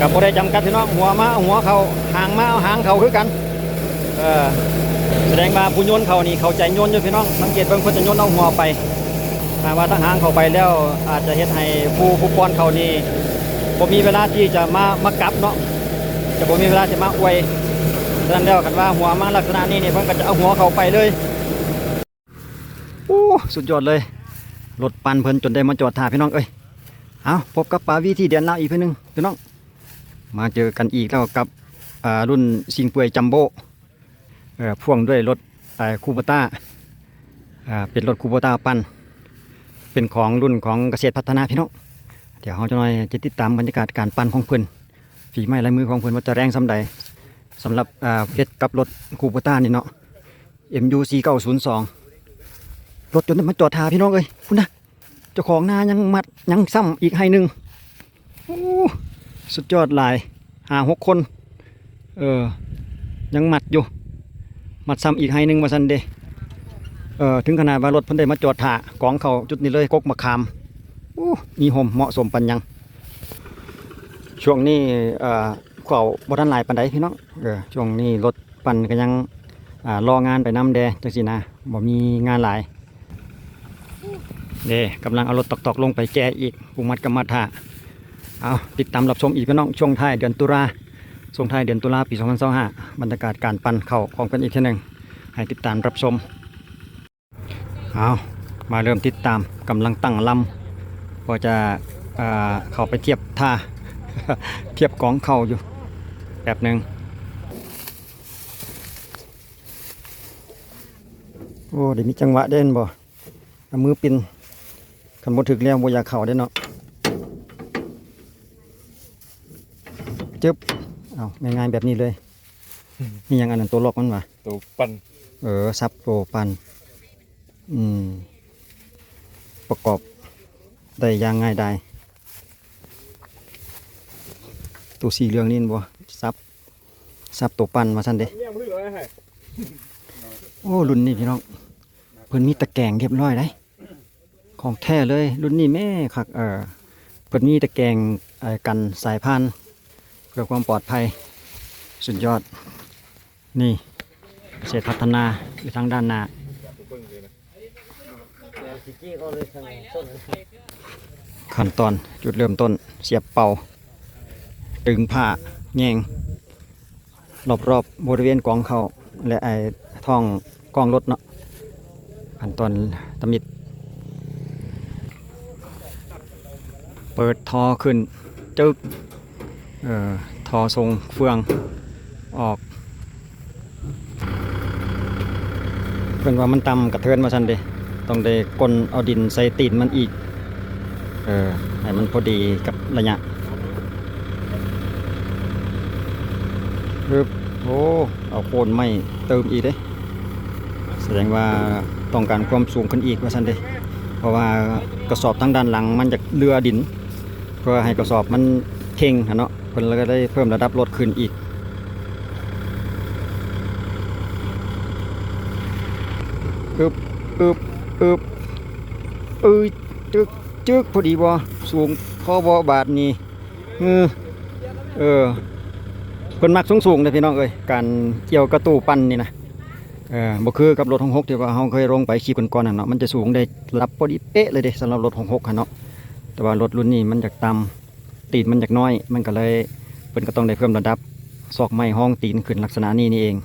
กับบ่ได้จำกัดพี่น้องหัวมาเอาหัวเขาหางมาเอาหางเขาคือกันเออแสดงว่าผู้โยนเขานี่เขาใจโยนอยู่พี่น้องสังเกตเบิ่งเพิ่นจะโยนเอาหัวไปถ้าว่าทั้งหางเขาไปแล้วอาจจะเฮ็ดให้ผู้ผู้ป้อนเขานี่บ่มีเวลาที่จะมามากลับเนาะจะบ่มีเวลาจะมาอวยฉะนั้นแล้วคันว่าหัวมาลักษณะนี้เนี่เพิ่นก็จะเอาหัวเขาไปเลยโอ้สุดยอดเลยรถปั่นเพิ่นจนได้มาจอดท่าพี่น้องเอ้ยเอาพบกับปาวีที่เดียนลาอีกเพิ่นนึงพี่น้อง มาเจอกันอีกแล้วกับรุ่นซิงเปวยจัมโบ้พ่วงด้วยรถคูโบต้าเป็นรถคูโบต้าปั้นเป็นของรุ่นของเกษตรพัฒนาพี่น้องเดี๋ยวเราจะหน่อยจะติดตามบรรยากาศการปั้นของเพื่อนฝีไม้ลายมือของเพื่อนว่าจะแรงสำใดสำหรับเพชรกับรถคูโบต้านี่เนาะ MU 4 9 0 2รถจนมาจอดทาพี่น้องเอ้ยคุณนะเจ้าของน้ายังมัดยังซ้ำอีกให้หนึ่ง สุดยอดหลายหาหกคน เออ ยังหมัดอยู่ หมัดซ้ำอีกให้หนึ่งมาสันเดเออถึงขนาดว่ารถพิ่นได้มาจอดถ่ากองเขาจุดนี้เลยกกมะขามอู้มีหมเหมาะสมปันยัง ช่วงนี้เอ่อเขาบ่ทันหลายปานใดพี่น้องเออช่วงนี้รถปั่นก็ยังอ่ารองานไปน้ำแดจังสินะบ่มีงานหลายเด้กำลังเอารถตอกๆลงไปแจอีกปูมัดกับมัดท่า เอาติดตามรับชมอีกพี่น้องช่วงท้ายเดือนตุลาช่วงท้ายเดือนตุลาปี 2025บรรยากาศการปั่นเข่าของกันอีกทีหนึ่งให้ติดตามรับชมเอามาเริ่มติดตามกำลังตั้งลำก็จะอ่าเข้าไปเทียบท่าเทียบกองเข่าอยู่แบบหนึ่งโอ้เดี๋ยวมีจังหวะเด่นบ่มือปินคันบ่ถึกแล้วบ่อยากเข่าได้เนาะ จึ๊บเอาง่ายๆแบบนี้เลยนี่ยังอันนั้นตัวล็อกมันวะตัวปั่นเออซับโปรปันอืมประกอบได้อย่างง่ายได้ตัวสีเหลืองนี่บ่ซับซับตัวปันมาสั่นเด้เนี่ยมือเลยให้โอ้รุ่นนี้พี่น้องเพิ่นมีตะแกรงเรียบร้อยได้ของแท้เลย รุ่นนี้แม่คักเออเพิ่นมีตะแกรงเอ่อกันสายพานเพื่อความปลอดภัยสุดยอด นี่เศรษฐพัฒนาอยู่ทางด้านหน้าขั้นตอนจุดเริ่มต้นเสียบเป่า ตึงผ้าแยงรอบๆบบริเวณกองเขาและไอ้ท้องกองรถเนาะขั้นตอนตำมิด เปิดทอขึ้นจึก ทอทรงเฟืองออก เพื่อนว่ามันต่ำกระเทือนมาชันเดต้องได้กลนเอาดินใส่ตีนมันอีก เออให้มันพอดีกับระยะปึ๊บโอ้เอาโคนไม่เติมอีกเด้แสดงว่าต้องการความสูงขึ้นอีกว่าชันเดเพราะว่ากระสอบทั้งด้านหลังมันจะเรือดิน เพื่อให้กระสอบมันเข่งหั้นเนาะ พิ่นเลยก็ได้เพิ่มระดับรถขึ้นอีก อึบอึบอึบอึจึกจึกพอดีบ่สูงพอบ่บาทนี่เออเออเพิ่นมักสูงสูงเลยพี่น้องเอ้ยการเกี่ยวกระตู้ปั้นนี่นะเออบ่คือกับรถ66ที่ว่าเฮาเคยลงไปขี่ก่อนๆน่ะเนาะมันจะสูงได้ระดับพอดีเป๊ะเลยเด้สำหรับรถ66หั่นเนาะแต่ว่ารถรุ่นนี้มันจากต่ำ ตีนมันจากน้อย มันก็เลยเพิ่นก็ต้องได้เพิ่มระดับซอกไม้ห้องตีนขึ้นลักษณะนี้นี่เอง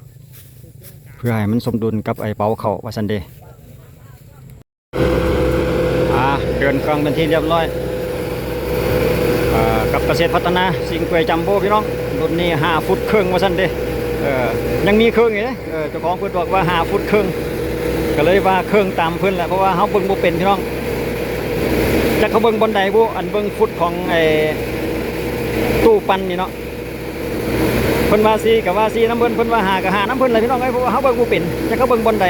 เพื่อให้มันสมดุลกับไอ้เป๋าเขาว่าซันเดย์อ่าเดินเครองเป็นที่เรียบร้อยอกับเกษตรพัฒนาสิงเกวยจัมโบ้พี่น้องรุ่นนี้ห้าฟุตครึ่งว่าซันเดย์ยังมีเครื่องอยู่เลยเออเจ้าของเพิ่นบอกว่าหาฟุตครึ่งก็เลยว่าเครื่องตามเพิ่นแหละเพราะว่าเขาเบิ่งบ่เป็นพี่น้องจะเขาเบิ่งบนใดบ่อันเบิ่งฟุตของไอ้ ตู้ปันนี่เนาะเพิ่นว่าซีกับว่าซีน้ำเพิ่นเพิ่นว่าหากับหาน้ำเพิ่นเลยพี่น้องเอ้พว่าเขาเบิ่งบ่เป็นจะเขาเบิ่งบนใด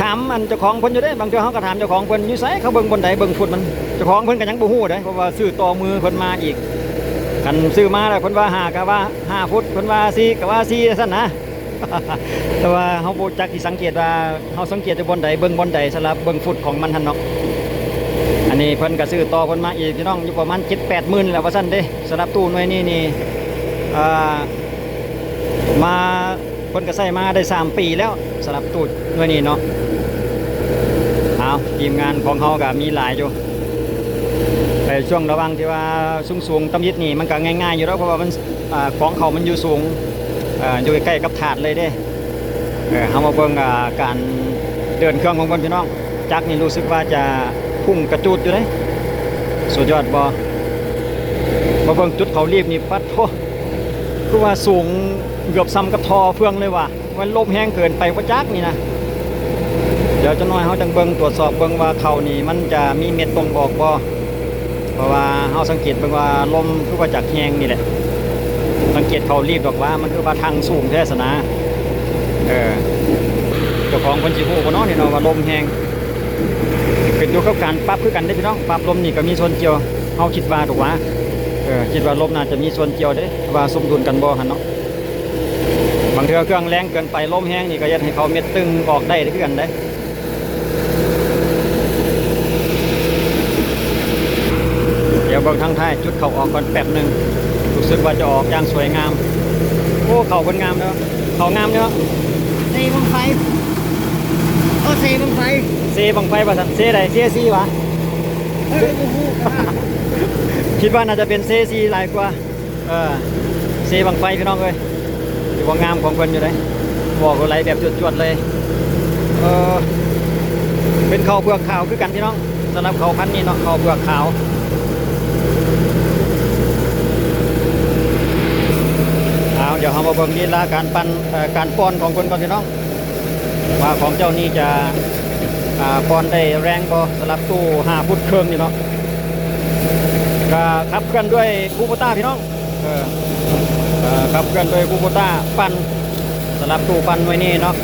ถามอันเจ้าของเพิ่นอยู่เด้บางเทื่อเขาก็ถามเจ้าของเพิ่นอยู่ไสเขาเบิ่งบนใดเบิ่งฟุตมันเจ้าของเพิ่นก็ยังบ่ฮู้เด้เพราะว่าซื้อต่อมือเพิ่นมาอีกคันซื้อมาแล้วเพิ่นว่าหากับว่าห้าฟุตเพิ่นว่าซีกับว่าซีซั่นนะแต่ว่าเฮาบ่จักสิสังเกตว่าเฮาสังเกตอยู่บนใดเบิ่งบนใดสำหรับเบิ่งฟุตของมันหั่นเนาะ อันนี้เพิ่นก็ซื้อต่อเพิ่นมาอีกพี่น้องอยู่ประมาณ7 8หมื่นแล้วว่าซั่นเด้สำหรับตู้หน่วยนี้นี่มาเพิ่นก็ใช้มาได้3ปีแล้วสำหรับตู้หน่วยนี้เนาะเอาทีมงานของเฮาก็มีหลายอยู่ในช่วงระว่างที่ว่าสูงๆตำยิดนี่มันก็ง่ายๆอยู่แล้วเพราะว่ามันของเขามันอยู่สูงออยู่ใกล้กับถาดเลยเด้เออเฮามาเบิ่งอ่าการเดินเครื่องของเพิ่นพี่น้องจักนี่รู้สึกว่าจะ พุ่งกระจูดอยู่เด้สุดยอดบ่มาเบิ่งจุดเขารีบนี่ปัดโทคือว่าสูงเกือบซ้ำกับทอเฟืองเลยว่ะมันลมแห้งเกินไปบ่จักนี่นะเดี๋ยวจะน้อยเขาจังเบิงตรวจสอบเบิงว่าเขานี่มันจะมีเม็ดตรงบอกบ่เพราะว่าเขาสังเกตเบิงว่าลมคือว่าจากแห้งนี่แหละสังเกตเขารีบดอกว่ามันคือว่าทางสูงแท้สนะเออเจ้าของคนจีฮู้บ่เนาะนี่เนาะว่าลมแหงขึ้น อยู่กับการปรับคือกันได้พี่น้องปรับลมนี่ก็มีส่วนเกี่ยวเฮาคิดว่าถูกว่าเออคิดว่าลมน่าจะมีส่วนเกี่ยวเด้ว่าสมดุลกันบ่หันเนาะบางเทื่อเครื่องแรงเกินไปลมแห้งนี่ก็ยัดให้เขาเม็ดตึงออกได้คือกันได้เดี๋ยวบิ่งทางท้ายจุดเขาออกก่อนแป๊บหนึ่งรู้สึกว่าจะออกอย่างสวยงามโอ้เขาคนงามเนาะเขางามเนาะเซบังไฟ เซบังไฟเซบังไฟประสันเซใดเซซีวะเฮ้ยโอ้โหคิดว่าน่าจะเป็นเซซีหลายกว่า เออเซบังไฟพี่น้องเลยอยู่ว่างามของเงินอยู่เลยบอกอะไรแบบจวดๆเลยเออเป็นเขาเปลือกขาวคือกันพี่น้องสำหรับเขาพันนี้เนาะเขาเปลือกขาวเอาเดี๋ยวเรามาเบิ่งลีลาการปั้นการป้อนของคนก่อนพี่น้อง ว่าของเจ้านี่จะอ่าป้อนได้แรงบ่สำหรับตู้ห้าฟุตเครื่องนี่เนาะก็ขับเคลื่อนด้วยคูโบต้าพี่น้องเออขับเคลื่อนด้วยคูโบต้าปั้นสำหรับตู้ปั้นไว้นี่เนาะ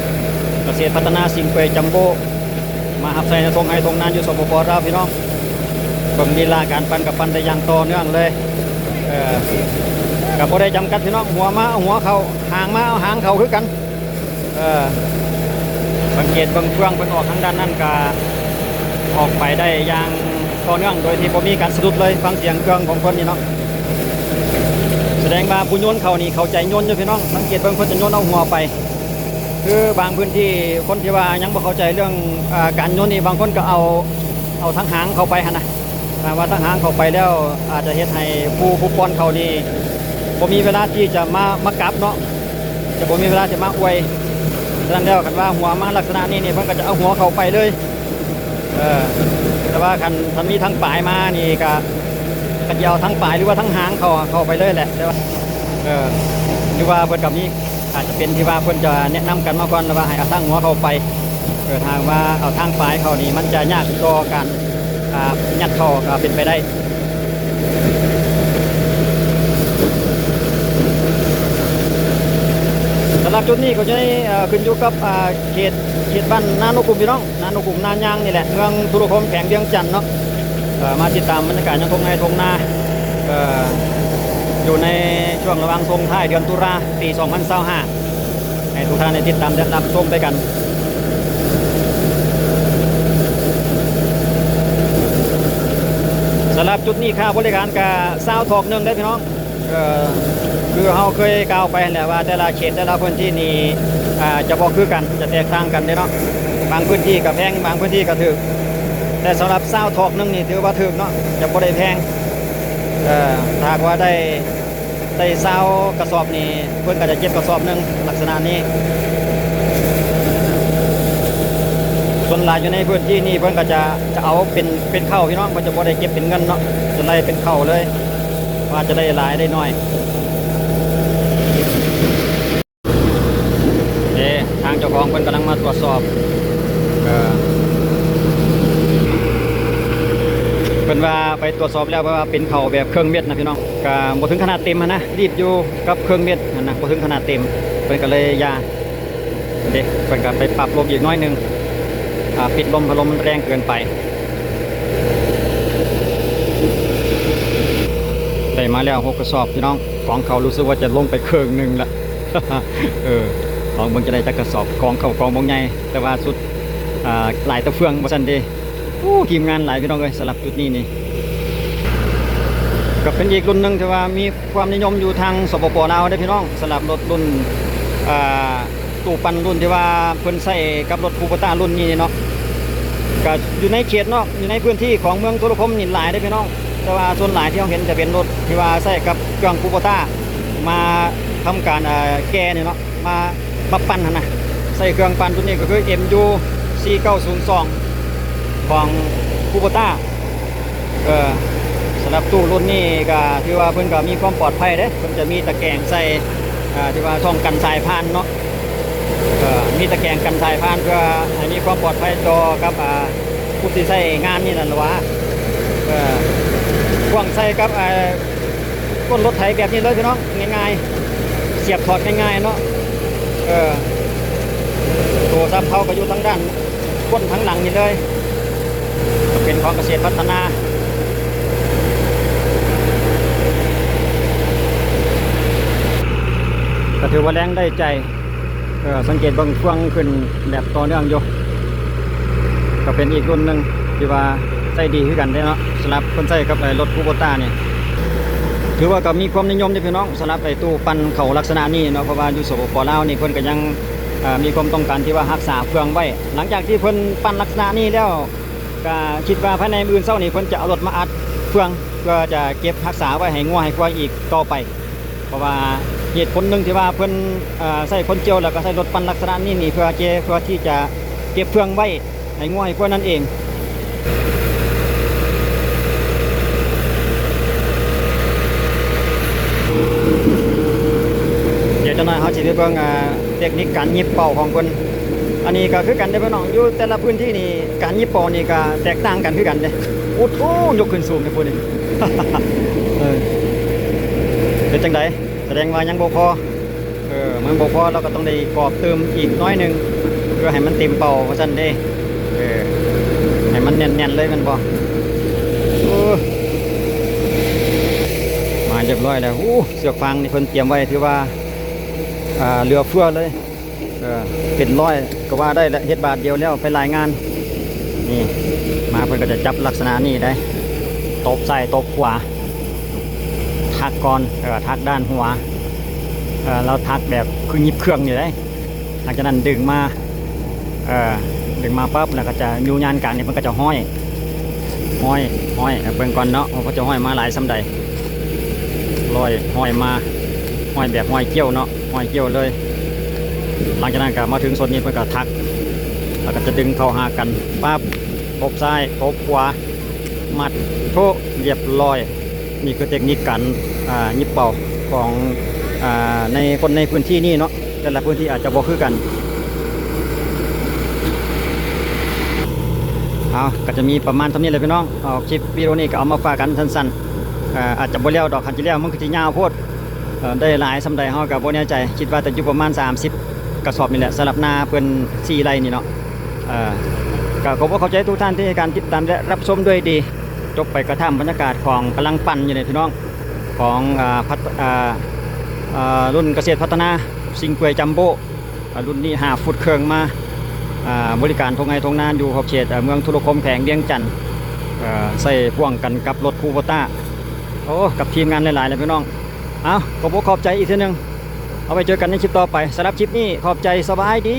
เกษตรพัฒนาสิงเปยจัมโบมาหับใส่ในทงไฮทงนานอยู่สปปลาวพี่น้องเบิ่งลีลาการปั้นกับปั้นได้อย่างต่อเนื่องเลยกับบ่ได้จำกัดพี่น้องหัวมาเอาหัวเขาหางมาเอาหางเขาคือกันเออ สังเกตเบิ่งเฟืองเพิ่นออกทางด้านนั้นก็ออกไปได้อย่างต่อเนื่องโดยที่บ่มีการสะดุดเลยฟังเสียงเครื่องของเพิ่นนี่เนาะแสดงว่าผู้โยนเขานี่เขาใจโยนอยู่พี่น้องสังเกตเบิ่งเพิ่นจะโยนเอาหัวไป คือบางพื้นที่คนที่ว่ายังบ่เข้าใจเรื่องอการโยนนี่บางคนก็เอาเอาทั้งหางเข้าไปนะถ้าว่าทั้งหางเข้าไปแล้วอาจจะเฮ็ดให้ผู้ผู้ป้อนเขานี่บ่มีเวลาที่จะมามากับเนาะจะบ่มีเวลาจะมาอวย ฉะนั้นแล้วคันว่าหัวมาลักษณะนี้นี่เพิ่นก็จะเอาหัวเข้าไปเลยเออแต่ว่าคันคันมีทั้งปลายมานี่ก็ก็จะเอาทั้งปลายหรือว่าทั้งหางเข้าเข้าไปเลยแหละแต่ว่าเออหรือว่าเพิ่นกับนี้อาจจะเป็นที่ว่าเพิ่นจะแนะนำกันมาก่อนว่าให้เอาทั้งหัวเข้าไปเออทางว่าเอาทางปลายเข้านี่มันจะยากต่อการยัดเข้าก็เป็นไปได้ สำหรับ จุดนี้ก็จะได้ขึ้นอยู่กับเขตเขตบ้านนาโนกุมพี่น้องนาโนกุมนานยางนี่แหละเมืองธุรคมแข่งเวียงจันทน์เนาะมาติดตามบรรยากาศยังทงในทงนาอยู่ในช่วงระหว่างทรงท้ายเดือนตุลาปี2025ให้ทุกท่านได้ติดตามได้รับชมไปกันสำหรับจุดนี้ค่าบริการกับซาวทอกหนึ่งได้พี่น้องเออ คือเราเคยกล่าวไปแหละว่าแต่ละเขตแต่ละพื้นที่นี่อ่าจะบอกคือกันจะแตกต่างกันเด้เนาะบางพื้นที่ก็แพงบางพื้นที่ก็ถูกแต่สำหรับซาทอกหนึงนี่ถือว่าถูกเนาะจะบ่ได้แพงเอ่อถ้าหากว่าได้ได้ซากระสอบนี่เพิ่นก็จะเก็บกระสอบหนึงลักษณะนี้ส่วนหลายอยู่ในพื้นที่นี่เพิ่นก็จะจะเอาเป็นเป็นเข้าพี่น้องเพิ่นจะบ่ได้เก็บเป็นเงินเนาะจะไล่เป็นเข้าเลย ว่าจะได้หลายได้น้อยเอ๊ะทาง เจ้าของเพิ่นกำลังมาตรวจสอบเอ่อเพิ่นว่าไปตรวจสอบแล้วว่าเป็นเข้าแบบเครื่องเม็ดนะพี่น้องก็บ่ถึงขนาดเต็มนะรีบอยู่กับเครื่องเม็ดนะบ่ถึงขนาดเต็มเพิ่นก็เลยยาเด็กเพิ่นก็ไปปรับลมอีกน้อยนึงปิดลมพัดลมมันแรงเกินไปได้มาแล้วหกกระสอบพี่น้องของเขารู้สึกว่าจะลงไปเครื่องหนึ่งละเออ ของเบิ่งจะได้จักกระสอบของเขาของบางใหญ่แต่ว่าสุดหลายตะเฟืองบ่ซั่นเดีโอ้ทีมงานหลายพี่น้องเลยสลับจุดนี้นี่ก็เป็นอีกรุ่นหนึ่งที่ว่ามีความนิยมอยู่ทางสปปลาวได้พี่น้องสลับรถรุ่นตู้ปันรุ่นที่ว่าเพิ่นใส่กับรถคูปต้ารุ่นนี้เนาะก็อยู่ในเขตเนาะอยู่ในพื้นที่ของเมืองตุลคมนี่หลายได้พี่น้อง แต่ว่าส่วนหลายที่เราเห็นจะเป็นรถที่ว่าใส่กับเครื่องคูปต้ามาทำการแก้เนี่ยเนาะมา มาปั้นนนะใส่เครื่องปั้นตัวนี้ก็คือ MU 4902 ของคูโบต้าเออสำหรับตู้รุ่นนี้ก็ถือว่าเพิ่นก็มีความปลอดภัยเด้เพิ่นจะมีตะแกรงใส่อ่าที่ว่าช่องกันสายพานเนาะเออมีตะแกรงกันสายพานเพื่อให้มีความปลอดภัยต่อกับอ่าผู้ที่ใช้งานนี่นั่นล่ะวะเออพ่วงใส่กับอ่าก้นรถไถแบบนี้เลยพี่น้องง่ายๆ เสียบถอดง่ายๆเนาะ เออตัวซับเขาก็อยู่ทางด้านก้นทั้งหลังนี่เลยเป็นของเกษตรพัฒนาก็ถือว่าแรงได้ใจสังเกตบางช่วงขึ้นแบบต่อเนื่องอยู่ก็เป็นอีกรุ่นหนึ่งที่ว่าใส่ดีขึ้นกันได้เนาะสำหรับคนใส่กับรถคูโบต้าเนี่ย ถือว่าก็มีความนิยมที่พี่น้องสำหรับไอ้ตู้ปันเขาลักษณะนี้เนาะเพราะว่าอยู่สปปลาวนี่เพิ่นก็ยังมีความต้องการที่ว่ารักษาเครื่องไว้ หลังจากที่เพิ่นปั่นลักษณะนี้แล้วก็คิดว่าภายในมื้ออื่นเช้านี่เพิ่นจะเอารถมาอัดเครื่องเพื่อจะเก็บรักษาไว้ให้งัวให้ควายอีกต่อไป เพราะว่าเหตุผลหนึ่งที่ว่าเพิ่นอ่าใส่คนเจียวแล้วก็ใส่รถปั่นลักษณะนี้นี่เพื่อเจเพื่อที่จะเก็บเครื่องไว้ให้งัวให้ควายนั่นเอง เดี๋ยว จะน้อยเขาสิไปเบิ่งอ่าเทคนิคการยิบเป่าของคนอันนี้ก็คือกันได้อพี่น้องอยู่แต่ละพื้นที่นี่การยิบเป่านี่ก็แตกต่างกันคือกันเด้โอ้โหยกขึ้นสูงเลยพวกนี้เออเป็นจังไดแสดงว่ายังบ่พอเออมันบ่พอเราก็ต้องได้กรอบเติมอีกน้อยหนึงเพื่อให้มันเต็มเป่าเพราะฉะนั้นเด้เออให้มันแน่นๆเลยแมันบ่โอ้มาเรียบร้อยแล้วอู้เสือกฟางนี่เพิ่นเตรียมไว้ถือว่าอ่า เรือเฟือเลยเออเป็นร้อยก็ว่าได้เฮ็ดบาทเดียวแล้วไปรายงาน นี่ มาเพิ่นก็จะจับลักษณะนี้ได้ ตบใส่ตบขวา ทักก่อนเออทักด้านหัวเออเราทักแบบคือหยิบเครื่องอยู่ได้หลังจากนั้นดึงมาเออดึงมาปั๊บแล้วก็จะยูยานกลางนี่มันก็จะห้อยห้อยห้อยเอาเบิ่งก่อนเนาะว่าเขาจะห้อยมาหลายสำใดลอยห้อยมาห้อยแบบห้อยเกี้ยวเนาะ ห้อยเกี้ยวเลย หลังจากนั้นก็มาถึงส่วนนี้เพิ่นก็ทักแล้วก็จะดึงเข้าหากันปั๊บตบซ้ายตบขวามัดโชเรียบร้อยนี่คือเทคนิคการอ่ายิบเป่าของอ่าในคนในพื้นที่นี่เนาะแต่ละพื้นที่อาจจะบ่คือกันเอาก็จะมีประมาณเท่านี้เลยพี่น้องเอาคลิปวิดีโอนี้ก็เอามาฝากกันสั้นๆอ่าอาจจะบ่เลี้ยวดอกคันที่แล้วมันคือสิยาโพดเอ่อ ได้หลายสำใดเฮากับบ่แน่ใจ คิดว่าจะอยู่ประมาณ 30 กระสอบนี่แหละสำหรับนาเพิ่น4ไร่นี่เนาะเอ่อก็ขอบอกเข้าใจทุกท่านที่ให้การติดตามและรับชมด้วยดีจบไปกระทำบรรยากาศของกำลังปั่นอยู่ในพี่น้องของพัฒรุ่นเกษตรพัฒนาซิงเกวยจัมโบ้รุ่นนี้5ฟุตเครื่องมาบริการทงไงทงนานอยู่ขอบเขตเมืองธุรคมแขวงเวียงจันทน์ใส่พ่วงกันกับรถคูโบต้าโอ้กับทีมงานหลายๆเลยพี่น้อง เอาขอบคุณขอบใจอีกทีหนึงเอาไปเจอกันในคลิปต่อไปสำหรับคลิปนี้ขอบใจสบายดี